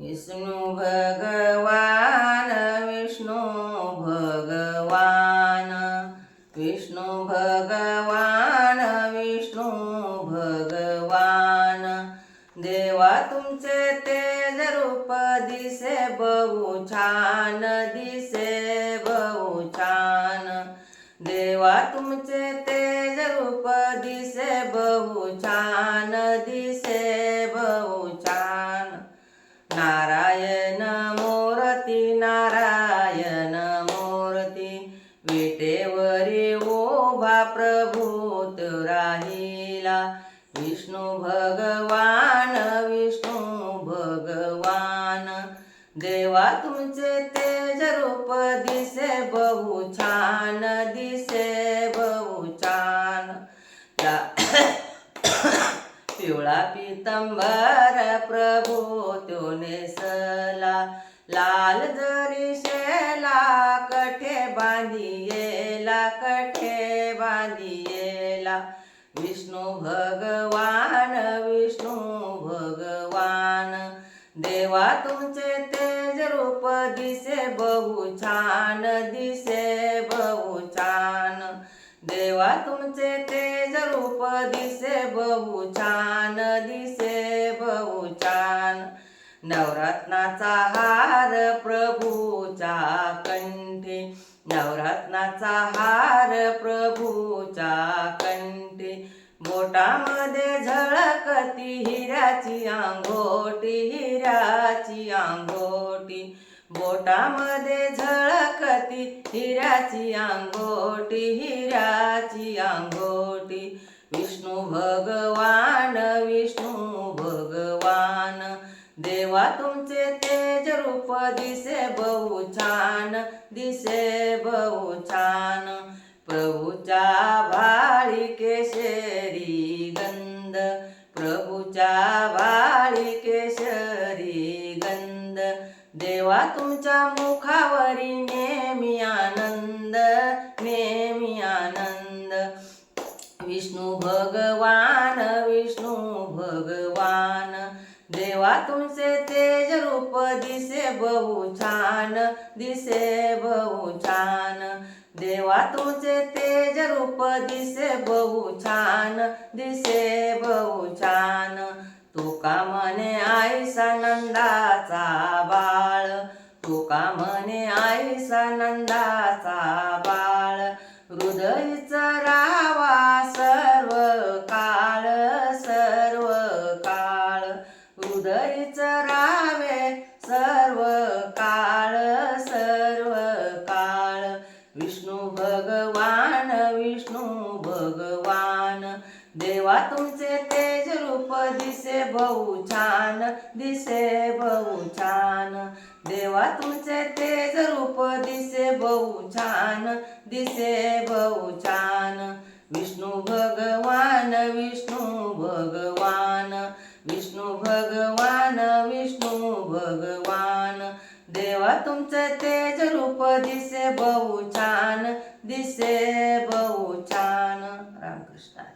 विष्णू भगवान विष्णू भगवान विष्णू भगवान विष्णू भगवान. देवा तुमचे तेज रूप दिसे बहु छान दिसे बहु छान. देवा तुमचे तेज रूप दिसे बहु छान. नारायण मूर्ती विटेवरी ओभा प्रभूत राहिला. विष्णू भगवान विष्णू भगवान देवा तुमचे तेज रूप दिसे बहु छान दिसे बहु छान. पिवळा पितंबर प्रभू तो नेसला. लाल जरी शेला कठे बांधियेला कठे बांधियेला. विष्णू भगवान विष्णू भगवान देवा तुमचे तेज रूप दिसे बहु छान दिसे बहु छान. देवा तुमचे तेज रूप दिसे बहु छान दिसे बहु छान. नवरत्नाचा हार प्रभूचा कंठी. नवरत्नाचा हार प्रभूचा कंठी. बोटामध्ये झळकती हिऱ्याची अंगोटी हिऱ्याची अंगोटी बोटामध्ये झळकती हिऱ्याची अंगोटी हिऱ्याची अंगोटी विष्णू भगवान छान दिसे बहु छान. प्रभूच्या भाळी केशरी गंध. प्रभूच्या भाळी केशरी गंध. देवा तुमच्या मुखावरी नेहमी आनंद नेहमी आनंद. विष्णू भगवान विष्णू भगवान. देवा तुमचे तेज रूप दिसे बहु छान दिसे बहु छान. देवा तुमचे तेज रूप दिसे बहु छान दिसे बहु छान. तुका म्हणे आईसा नंदाचा बाळ तुका म्हणे आईसा नंदाचा बाळ. हृदयच रावा हृदयच रावे सर्व काळ सर्व काळ. विष्णू भगवान विष्णू भगवान देवा तुमचे तेज रूप दिसे बहु छान दिसे बहु छान. देवा तुमचे तेज रूप दिसे बहु छान दिसे बहु छान. विष्णू भगवान विष्णू भगवान भगवान विष्णू भगवान. देवा तुमचं तेज रूप दिसे बहु छान दिसे बहु छान रामकृष्ण.